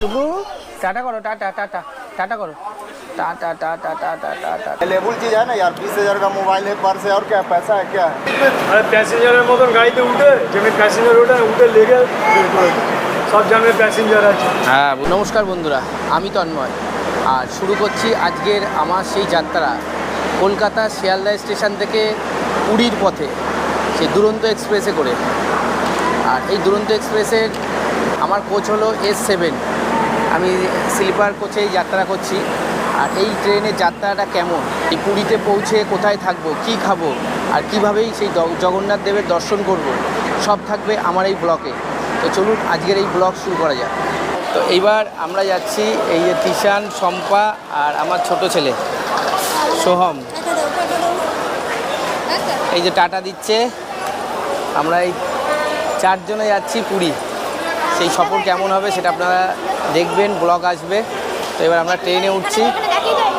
টুকু টাটা করো tata tata tata করো tata tata tata tata available चीज़ है ना यार बीस हज़ार का मोबाइल है पर्स है और क्या पैसा है क्या है আরে প্যাসেঞ্জারের মতন গাড়িতে উঠে যেমনি প্যাসেঞ্জার ওঠে উঠে লেগে বের করে দেয়। সব জানবে প্যাসেঞ্জার আছে হ্যাঁ নমস্কার বন্ধুরা আমি তন্ময় আর শুরু করছি আজকের আমার সেই যাত্রা কলকাতা শিয়ালদা স্টেশন থেকে পুরীর পথে সেই দুরন্ত এক্সপ্রেসে করে আর এই দুরন্ত এক্সপ্রেসের আমার কোচ হলো এস সেভেন আমি স্লিপার কোচেই যাত্রা করছি। আর এই ট্রেনের যাত্রাটা কেমন? এই পুরীতে পৌঁছে কোথায় থাকব? কি খাব? আর কিভাবেই সেই জগন্নাথ দেবের দর্শন করব? সব থাকবে আমার এই ব্লকে তো চলুন আজকের এই ব্লগ শুরু করা যাক। তো এইবার আমরা যাচ্ছি এই যে তিশান, শম্পা আর আমার ছোট ছেলে, সোহম। এই যে টাটা দিচ্ছে। আমরা এই চারজনে যাচ্ছি পুরী। সেই সফর কেমন হবে সেটা আপনারা দেখবেন, ব্লগ আসবে। তো এবার আমরা ট্রেনে উঠছি।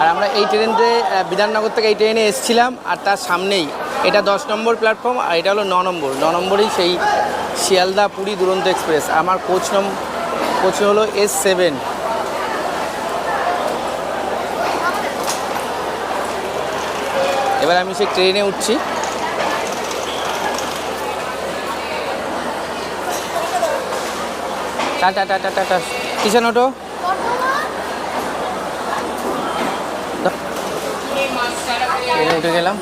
আর আমরা এই ট্রেনতে বিধাননগর থেকে এই ট্রেনে এসেছিলাম, আর তার সামনেই। এটা দশ নম্বর প্ল্যাটফর্ম, আর এটা হলো ন নম্বর। ন নম্বরেই সেই শিয়ালদা পুরী দুরন্ত এক্সপ্রেস। আমার কোচ নম, কোচ হলো এস সেভেন। এবার আমি সেই ট্রেনে উঠছি। টাটা টাটা টাটা কিষান অটো উঠে গেলাম।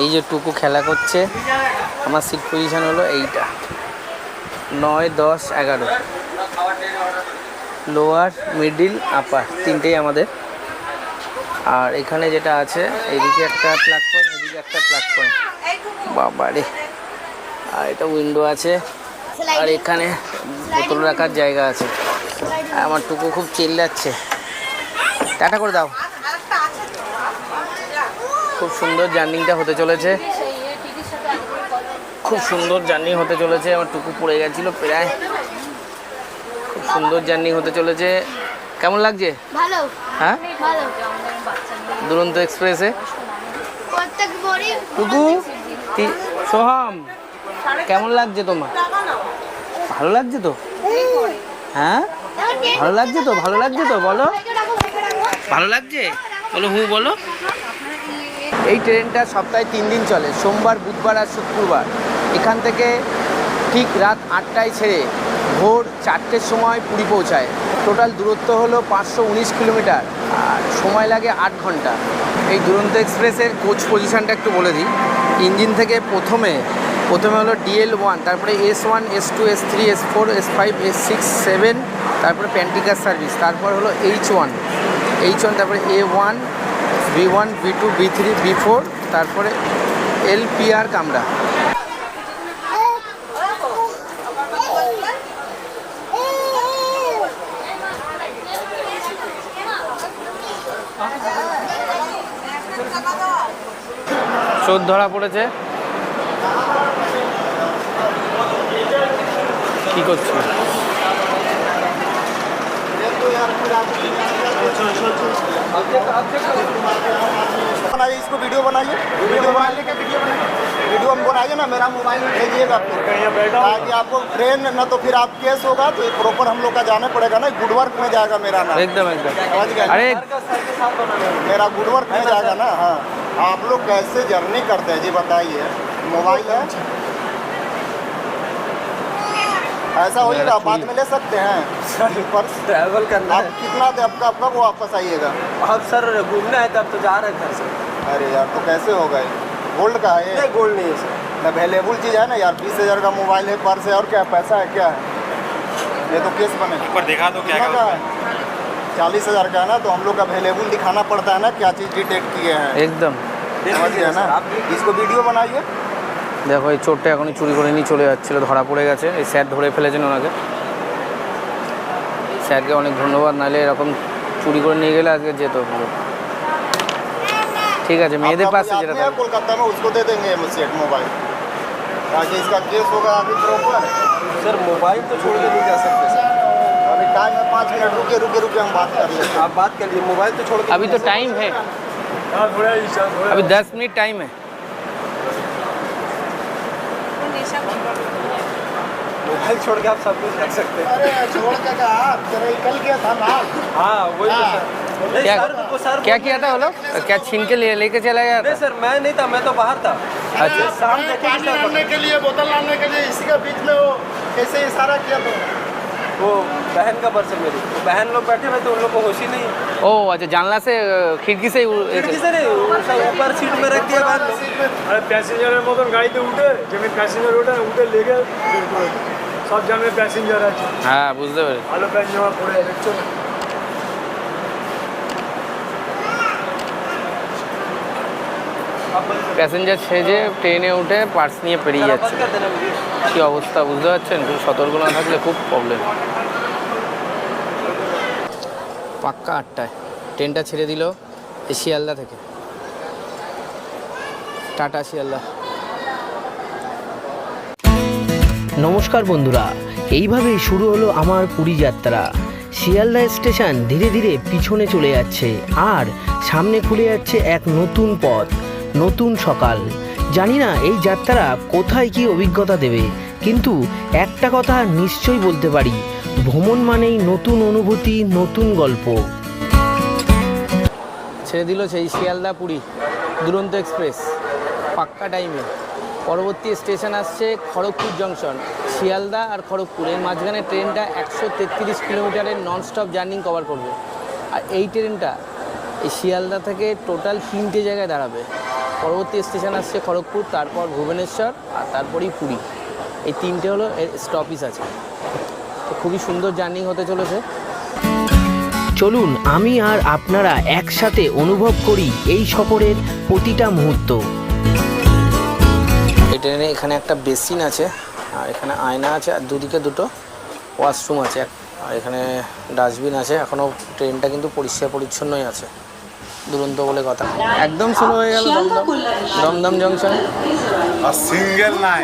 এই যে টুকু খেলা করছে, আমার সিট পজিশন হলো এইটা। নয়, দশ, এগারো। লোয়ার মিডিল আপার তিনটেই আমাদের। আর এখানে যেটা আছে, এইদিকে একটা প্ল্যাটফর্ম এদিকে একটা প্ল্যাটফর্ম বাবা রে আর এটা উইন্ডো আছে। আর এখানে বোতল রাখার জায়গা আছে। আমার টুকু খুব চিল্লাচ্ছে। টাটা করে দাও। খুব সুন্দর জার্নিটা হতে চলেছে। খুব সুন্দর জার্নি হতে চলেছে। আমার টুকু পড়ে গেছিল প্রায়। খুব সুন্দর জার্নি হতে চলেছে। কেমন লাগছে? ভালো। হ্যাঁ? দুরন্ত এক্সপ্রেসে টুকু সোহম। কেমন লাগছে তোমার? ভালো লাগছে তো? হ্যাঁ? ভালো লাগছে তো? ভালো লাগছে তো? বলো। ভালো লাগছে? বলো হু বলো। এই ট্রেনটা সপ্তাহে তিন দিন চলে সোমবার বুধবার আর শুক্রবার। এখান থেকে ঠিক রাত আটটায় ছেড়ে ভোর চারটের সময় পুরী পৌঁছায়। টোটাল দূরত্ব হলো পাঁচশো উনিশ কিলোমিটার আর সময় লাগে আট ঘণ্টা। এই দুরন্ত এক্সপ্রেসের কোচ পজিশনটা একটু বলে দিই। ইঞ্জিন থেকে প্রথমে প্রথমে হলো ডিএল ওয়ান তারপরে S one S two S three S four S five S six seven তারপরে প্যান্টিকার সার্ভিস তারপর হলো এইচ ওয়ান এইচ ওয়ান তারপরে A one B one B two B three B four তারপরে L P R কামরা। চোর ধরা পড়েছে। কি করছো बनाइए इसको वीडियो बनाइए वीडियो बनाने के वीडियो बनाइए वीडियो हम बनाइए ना मेरा मोबाइल में भेजिएगा फिर यहाँ बैठा हूँ। ताकि आपको ट्रेन न तो फिर आप केस होगा तो प्रॉपर हम लोग का जाना पड़ेगा ना गुड वर्क में जाएगा मेरा नाम एकदम एकदम समझ गए अरे मेरा गुड वर्क में जाएगा ना हाँ आप लोग कैसे जर्नी करते हैं जी बताइए मोबाइल है ऐसा हो जाएगा आप बाद में ले सकते हैं। सर पर ट्रैवल करना आप कितना दे आपका कब वापस आइएगा। अब सर घूमना है तब तो जा रहे हैं सर अरे यार तो कैसे होगा ये गोल्ड का है? ये गोल्ड नहीं है सर ना अवेलेबल चीज़ है ना यार बीस हज़ार का मोबाइल है पर्स है और क्या पैसा है क्या है? ये तो केस बने। पर दिखा दो तो क्या का है? चालीस हज़ार का है ना तो हम लोग अवेलेबल दिखाना पड़ता है ना क्या चीज़ डिटेक्ट किए हैं। एकदम। समझिए ना? इसको वीडियो बनाइए। দেখো এই চোরটা এখনই চুরি করে নিয়ে চলে যাচ্ছিল ধরা পড়ে গেছে এই স্যার ধরে ফেলেছেন ওনাকে স্যারকে অনেক ধন্যবাদ নাহলে এরকম চুরি করে নিয়ে গেলে আজকে যেত পুরো ঠিক আছে মেয়েদের आपका পাশে कोई যেটা आदमी है থাকে। कोलकाता में उसको दे देंगे हम सेट मोबाइल ताकि इसका केस होगा अभी प्रॉपर सर मोबाइल तो छोड़ के नहीं जा सकते सर अभी टाइम है पाँच मिनट रुके रुके रुके हम बात कर लेते हैं आप बात करिए मोबाइल तो छोड़ के अभी तो टाइम है हाँ थोड़ा ईशा थोड़ा अभी दस मिनट टाइम है मोबाइल छोड़ के आप सब कुछ रख सकते हैं। अरे छोड़ के कहा तेरा ये कल क्या था ना हाँ वही तो सर। क्या तो वो सर क्या किया था वो लोग? क्या छीन के लिए लेके चला गया नहीं सर मैं नहीं था मैं तो बाहर था। अच्छा। शाम को पानी लाने के लिए बोतल लाने के लिए इसी के बीच में वो कैसे इशारा किया तो वो बहन का पर्स है मेरी वो बहन लोग बैठे हुए तो उन लोग को होश ही नहीं है ও আচ্ছা জানলা সে খিড়কি সে खिड़की से नहीं वो सब ऊपर सीट में रख दिया बहन लोग আরে প্যাসেঞ্জারের মতন গাড়িতে উঠে যেমনি প্যাসেঞ্জার ওঠে উঠে লেগে বের করে দিই। সব জামে প্যাসেঞ্জার আছে হ্যাঁ বুঝতে পেরেছি ভালো প্যান্ট জামা পরে দেখছো প্যাসেঞ্জার সেজে ট্রেনে উঠে পার্স নিয়ে পেরিয়ে যাচ্ছে। কী অবস্থা, বুঝতে পারছেন? খুব সতর্ক না থাকলে খুব প্রবলেম পাক্কা আটটায়। ট্রেনটা ছেড়ে দিল শিয়ালদা থেকে। টাটা শিয়ালদা নমস্কার বন্ধুরা, এইভাবেই শুরু হলো আমার পুরী যাত্রা। শিয়ালদা স্টেশন ধীরে ধীরে পিছনে চলে যাচ্ছে আর সামনে খুলে যাচ্ছে এক নতুন পথ। নতুন সকাল। জানি না এই যাত্রা কোথায় কি অভিজ্ঞতা দেবে, কিন্তু একটা কথা নিশ্চয়ই বলতে পারি, ভ্রমণ মানেই নতুন অনুভূতি, নতুন গল্প। ছেড়ে দিল সেই শিয়ালদা পুরী, দুরন্ত এক্সপ্রেস, পাক্কা টাইমে পরবর্তী স্টেশন আসছে খড়গপুর জংশন শিয়ালদা আর খড়গপুর। এর মাঝখানে ট্রেনটা একশো তেত্রিশ কিলোমিটারের নন স্টপ জার্নি কভার করবে। আর এই ট্রেনটা এই শিয়ালদা থেকে টোটাল তিনটে জায়গায় দাঁড়াবে। পরবর্তী স্টেশন আসছে খড়গপুর তারপর ভুবনেশ্বর আর তারপরেই পুরী। এই তিনটে হলো স্টপিস আছে। তো খুবই সুন্দর জার্নি হতে চলেছে। চলুন আমি আর আপনারা একসাথে অনুভব করি এই সফরের প্রতিটা মুহূর্ত। এই ট্রেনে এখানে একটা বেসিন আছে আর এখানে আয়না আছে আর দুদিকে দুটো ওয়াশরুম আছে। আর এখানে ডাস্টবিন আছে এখনও ট্রেনটা কিন্তু পরিষ্কার পরিচ্ছন্নই আছে। দুরন্ত বলে কথা। একদম শুরু হয়ে গেল দমদম। দমদম জংশন। আর সিঙ্গেল নাই।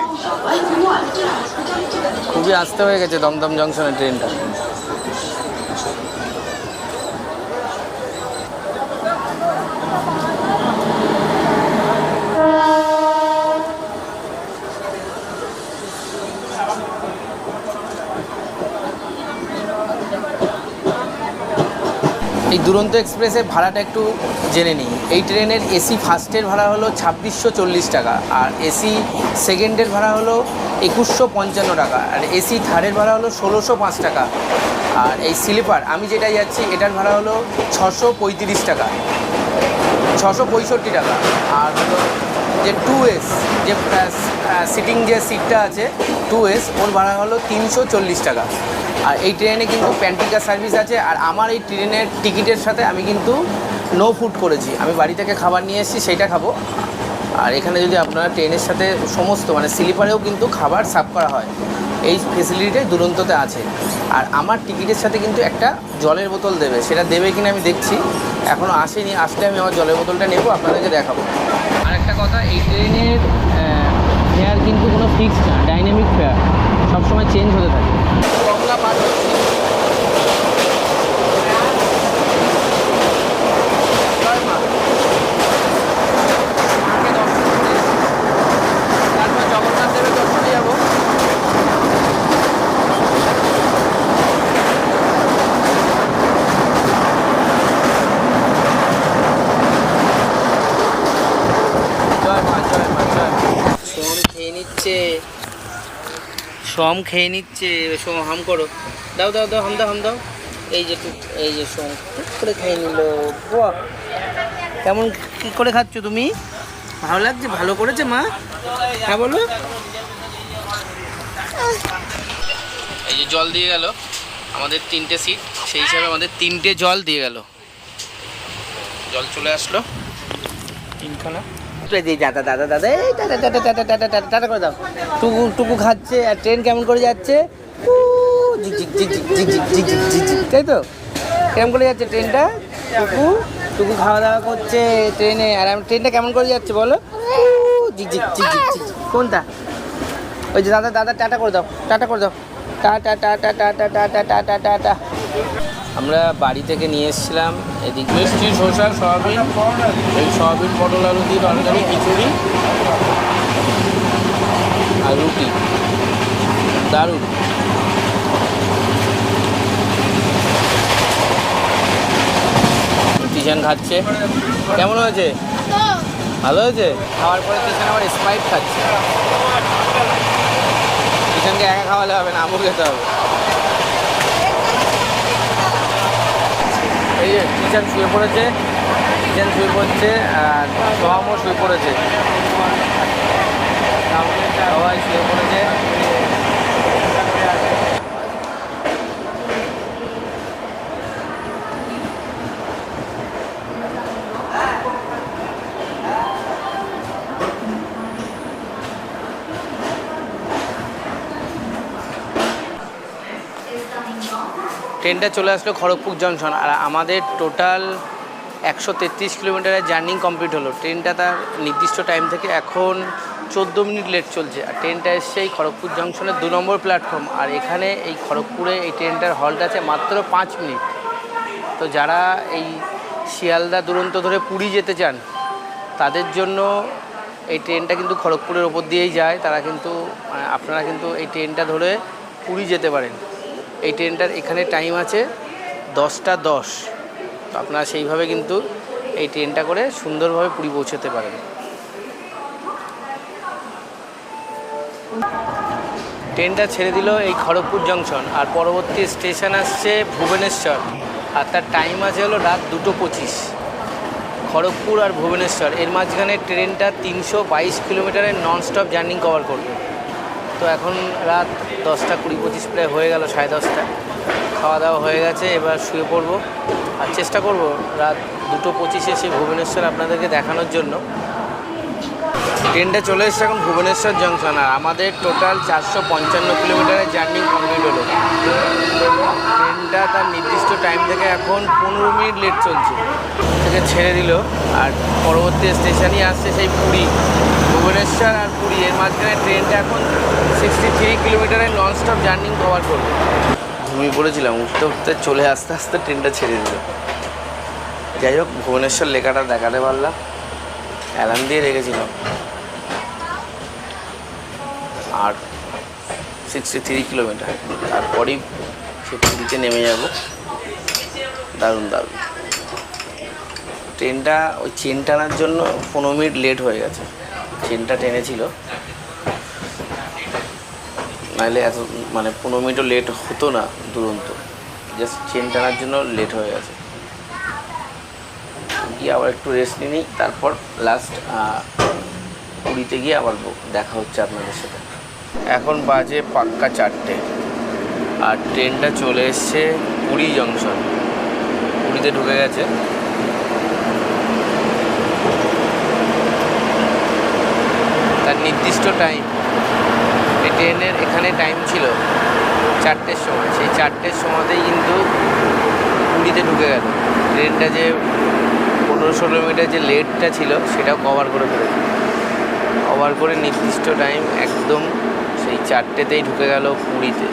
খুবই আসতে হয়ে গেছে দমদম জংশনের ট্রেনটা। এই দুরন্ত এক্সপ্রেসের ভাড়াটা একটু জেনে নিই। এই ট্রেনের এসি ফার্স্টের ভাড়া হলো ছাব্বিশশো চল্লিশ টাকা আর এসি সেকেন্ডের ভাড়া হলো একুশশো পঞ্চান্ন টাকা আর এসি থার্ডের ভাড়া হলো ষোলোশো পাঁচ টাকা আর এই স্লিপার, আমি যেটা যাচ্ছি, এটার ভাড়া হলো ছশো পঁয়ত্রিশ টাকা। ছশো পঁয়ষট্টি টাকা। আর যে টু এস, যে সিটিং যে সিটটা আছে টু এস ওর ভাড়া হলো তিনশো চল্লিশ টাকা। আর এই ট্রেনে কিন্তু প্যান্টিকা সার্ভিস আছে, আর আমার এই ট্রেনের টিকিটের সাথে আমি কিন্তু নো ফুড করেছি। আমি বাড়ি থেকে খাবার নিয়ে এসেছি, সেইটা খাব। আর এখানে যদি আপনারা ট্রেনের সাথে সমস্ত মানে স্লিপারেও কিন্তু খাবার সার্ভ করা হয়, এই ফেসিলিটিটাই দুরন্ততে আছে। আর আমার টিকিটের সাথে কিন্তু একটা জলের বোতল দেবে, সেটা দেবে কিনা আমি দেখছি। এখনও আসেনি, আসলে আমি আমার জলের বোতলটা নেব, আপনাদেরকে দেখাবো। আর একটা কথা, এই ট্রেনের ফেয়ার কিন্তু কোনো ফিক্সড না ডাইনামিক ফেয়ার সবসময় চেঞ্জ হতে থাকে কমলা পার হচ্ছি। জয় মা। মাকে দর্শন করে এসেছি। তারপর জগন্নাথ দেবের দর্শনে যাব জয় মা জয় মা জয় মা সোম খেয়ে নিচ্ছে সোম খেয়ে নিচ্ছে হাম করো। দাও দাও দাও, হাম দাও হাম দাও। এই যে এই যে সোম করে খেয়ে নিল। কেমন, কী করে খাচ্ছ তুমি? ভালো লাগছে? ভালো করেছে মা? হ্যাঁ বলো। এই যে জল দিয়ে গেল। আমাদের তিনটে সিট সেই হিসাবে আমাদের তিনটে জল দিয়ে গেল। জল চলে আসলো। তিনখানা। তুলে দিই দাদা দাদা দাদা এই দাদা দাদা দাদা দাদা দাদা দাদা করে দাও টুকু টুকু খাচ্ছে আর ট্রেন কেমন করে যাচ্ছে তাই তো কেমন করে যাচ্ছে ট্রেনটা টুকু টুকু খাওয়া দাওয়া করছে ট্রেনে আর আমি ট্রেনটা কেমন করে যাচ্ছে বলো কোনটা ওই যে দাদা দাদা টাটা করে দাও টাটা করে দাও tata tata tata tata tata tata আমরা বাড়ি থেকে নিয়ে এসেছিলাম এদিক মিষ্টি শসা, সয়াবিন, এই সয়াবিন, পটল আলু দিয়ে তরকারি, খিচুড়ি আর রুটি। দারুণ। টিশান খাচ্ছে। কেমন হয়েছে? ভালো হয়েছে? খাওয়ার পরে টিশান আবার স্প্রাইট খাচ্ছে। টিশানকে একা খাওয়ালে হবে না আমু খেতে হবে। এই যে কিচেন শুয়ে পড়েছে, কিচেন শুয়ে পড়ছে আর সোহামও শুয়ে পড়েছে। সবাই শুয়ে পড়েছে। ট্রেনটা চলে আসলো খড়গপুর জংশন আর আমাদের টোটাল একশো তেত্রিশ কিলোমিটারের জার্নি কমপ্লিট হলো। ট্রেনটা তার নির্দিষ্ট টাইম থেকে এখন চোদ্দ মিনিট লেট চলছে আর ট্রেনটা এসছে এই খড়গপুর জংশনের দু নম্বর প্ল্যাটফর্ম আর এখানে এই খড়গপুরে এই ট্রেনটার হল্ট আছে মাত্র পাঁচ মিনিট। তো যারা এই শিয়ালদা দুরন্ত ধরে পুরী যেতে চান, তাদের জন্য এই ট্রেনটা কিন্তু খড়গপুরের ওপর দিয়েই যায়। তারা কিন্তু আপনারা কিন্তু এই ট্রেনটা ধরে পুরী যেতে পারেন। এই ট্রেনটার এখানে টাইম আছে দশটা দশ। তো আপনারা সেইভাবে কিন্তু এই ট্রেনটা করে সুন্দরভাবে পুরী পৌঁছতে পারেন ট্রেনটা ছেড়ে দিল এই খড়গপুর জংশন আর পরবর্তী স্টেশন আসছে ভুবনেশ্বর। আর তার টাইম আছে হলো রাত দুটো পঁচিশ। খড়গপুর আর ভুবনেশ্বর, এর মাঝখানে ট্রেনটা তিনশো বাইশ কিলোমিটারের ননস্টপ জার্নি কভার করবে। তো এখন রাত দশটা কুড়ি পঁচিশ প্রায় হয়ে গেল, সাড়ে দশটা। খাওয়া দাওয়া হয়ে গেছে, এবার শুয়ে পড়ব। আর চেষ্টা করব রাত দুটো পঁচিশে সেই ভুবনেশ্বর আপনাদেরকে দেখানোর জন্য। ট্রেনটা চলে এসছে এখন ভুবনেশ্বর জংশন, আর আমাদের টোটাল চারশো পঞ্চান্ন কিলোমিটারের জার্নি কমপ্লিট হলো। ট্রেনটা তার নির্দিষ্ট টাইম থেকে এখন পনেরো মিনিট লেট চলছে। থেকে ছেড়ে দিল, আর পরবর্তী স্টেশনই আসছে সেই পুরী। ভুবনেশ্বর আর পুরী। এর মাঝখানে ট্রেনটা এখন সিক্সটি থ্রি কিলোমিটারের ননস্টপ জার্নি কভার করবে। ঘুমিয়ে পড়েছিলাম উঠতে উঠতে চলে আসতে আসতে ট্রেনটা ছেড়ে দিল। যাই হোক, ভুবনেশ্বর লেখাটা দেখাতে পারলাম। অ্যালার্ম দিয়ে রেখেছিলাম। আর সিক্সটি থ্রি কিলোমিটার তারপরেই সে পুরীতে নেমে যাব। দারুণ দারুণ। ট্রেনটা ওই চেন টানার জন্য পনেরো মিনিট লেট হয়ে গেছে। চেনটা টেনেছিল নাহলে এত মানে পনেরো মিনিটও লেট হতো না দুরন্ত। জাস্ট চেন টানার জন্য লেট হয়ে গেছে। গিয়ে আবার একটু রেস্ট নিই, তারপর লাস্ট পুরীতে গিয়ে আবার দেখা হচ্ছে আপনাদের সাথে। এখন বাজে পাক্কা চারটে। আর ট্রেনটা চলে এসছে পুরী জংশন পুরীতে ঢুকে গেছে। তার নির্দিষ্ট টাইম এই ট্রেনের এখানে টাইম ছিল চারটের সময়। সেই চারটের সময়তেই কিন্তু পুরীতে ঢুকে গেল। ট্রেনটা যে পনেরো ষোলো মিটার যে লেটটা ছিল, সেটাও কভার করে ফেলেছে। কভার করে নির্দিষ্ট টাইম একদম সেই চারটেতেই ঢুকে গেল পুরীতে।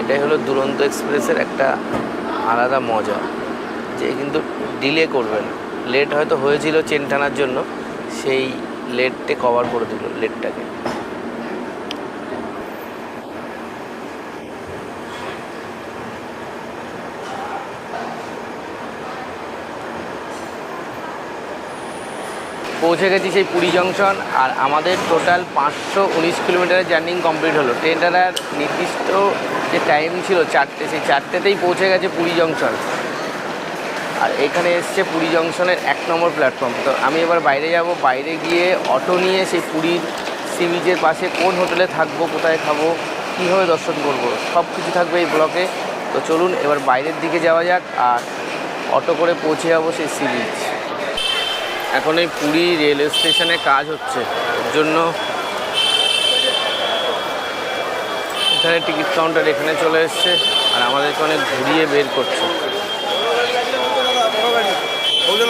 এটাই হলো দুরন্ত এক্সপ্রেসের একটা আলাদা মজা, যে কিন্তু ডিলে করবে না। লেট হয়তো হয়েছিল চেন টানার জন্য, সেই লেটটে কভার করে দিল লেটটাকে। পৌঁছে গেছি সেই পুরী জংশন আর আমাদের টোটাল পাঁচশো উনিশ কিলোমিটারের জার্নি কমপ্লিট হলো। ট্রেনটার নির্দিষ্ট যে টাইম ছিল চারটে, সেই চারটেতেই পৌঁছে গেছে পুরী জংশন আর এখানে এসছে পুরী জংশনের এক নম্বর প্ল্যাটফর্ম তো আমি এবার বাইরে যাব, বাইরে গিয়ে অটো নিয়ে সেই পুরীর সি বিচের পাশে কোন হোটেলে থাকব, কোথায় খাব, কীভাবে দর্শন করব সব কিছু থাকবে এই ব্লকে তো চলুন, এবার বাইরের দিকে যাওয়া যাক আর অটো করে পৌঁছে যাব সেই সি বিচ এখন এই পুরী রেল স্টেশনে কাজ হচ্ছে। এর জন্য এখানে টিকিট কাউন্টার এখানে চলে এসছে আর আমাদেরকে অনেক ঘুরিয়ে বের করছে।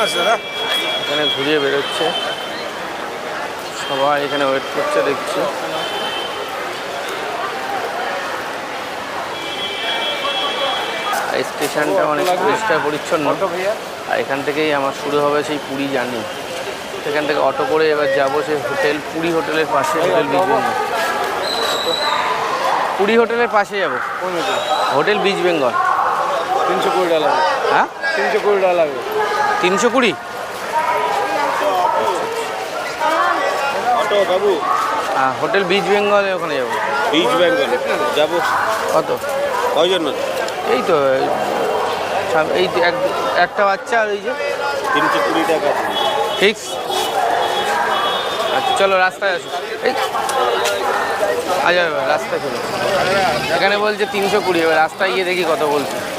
এখানে ঘুরিয়ে বেরোচ্ছে। সবাই এখানে ওয়েট করছে দেখছি। স্টেশনটা অনেক পরিষ্কার পরিচ্ছন্ন। আর এখান থেকেই আমার শুরু হবে সেই পুরী জার্নি। সেখান থেকে অটো করে এবার যাব সেই হোটেল পুরী হোটেলের পাশে হোটেল বিচ বেঙ্গল। পুরী হোটেলের পাশে যাব। হোটেল? Hotel beach Bengal. তিনশো কুড়ি লাগবে হ্যাঁ? তিনশো কুড়ি টাকা লাগবে। তিনশো কুড়ি? অটো বাবু। হ্যাঁ হোটেল বিচ বেঙ্গলে ওখানে যাব। বিচ বেঙ্গল যাব। কত? কয় জন্য এই তো এই সাম- এই যে এক একটা বাচ্চা আর ওই যে। তিনশো কুড়ি টাকা ফিক্স আচ্ছা চলো রাস্তায় আসো। এই। আচ্ছা রাস্তায় চলো। এখানে বলছে তিনশো কুড়ি এবার রাস্তায় গিয়ে দেখি কত বলছে।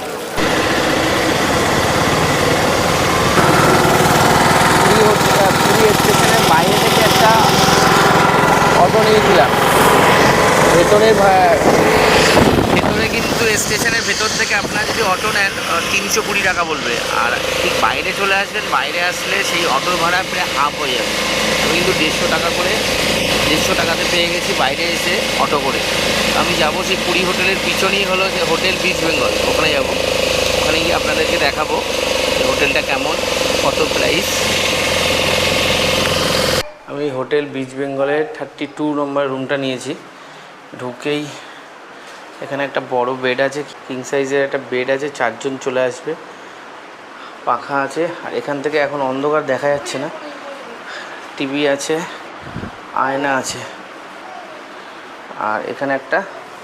পুরী স্টেশনের বাইরে থেকে একটা অটো নিয়েছিলাম। ভেতরে ভেতরে কিন্তু স্টেশনের ভেতর থেকে আপনারা যদি অটো নেন তিনশো কুড়ি টাকা বলবে। আর ঠিক বাইরে চলে আসবেন, বাইরে আসলে সেই অটোর ভাড়া প্রায় হাফ হয়ে যাবে। আমি কিন্তু দেড়শো টাকা করে, দেড়শো টাকাতে পেয়ে গেছি বাইরে এসে অটো করে। আমি যাব সেই পুরী হোটেলের পিছনেই হলো যে হোটেল বিচ বেঙ্গল ওখানে যাব। ওখানে গিয়ে আপনাদেরকে দেখাবো। হোটেলটা কেমন? কত প্রাইস আমি হোটেল বিচ বেঙ্গলের থার্টি টু নম্বর রুমটা নিয়েছি। ঢুকেই এখানে একটা বড় বেড আছে কিং সাইজের একটা বেড আছে, চারজন চলে আসবে। পাখা আছে, আর এখান থেকে এখন অন্ধকার দেখা যাচ্ছে না। টিভি আছে, আয়না আছে। আর এখানে একটা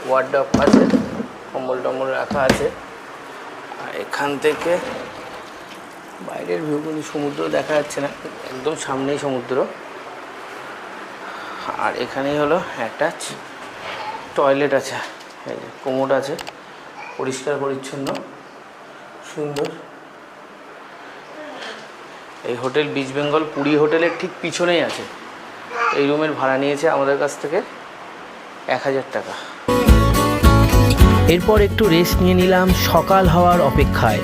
ওয়ার্ডপ আছে কম্বল টম্বল রাখা আছে। আর এখান থেকে বাইরের ভিউগুলি সমুদ্র দেখা যাচ্ছে না, একদম সামনেই সমুদ্র। আর এখানেই হলো একটা টয়লেট আছে কোমোড আছে, পরিষ্কার, পরিচ্ছন্ন, সুন্দর। এই হোটেল বিচ বেঙ্গল পুরী হোটেলের ঠিক পিছনেই আছে। এই রুমের ভাড়া নিয়েছে আমাদের কাছ থেকে এক হাজার টাকা। এরপর একটু রেস্ট নিয়ে নিলাম সকাল হওয়ার অপেক্ষায়।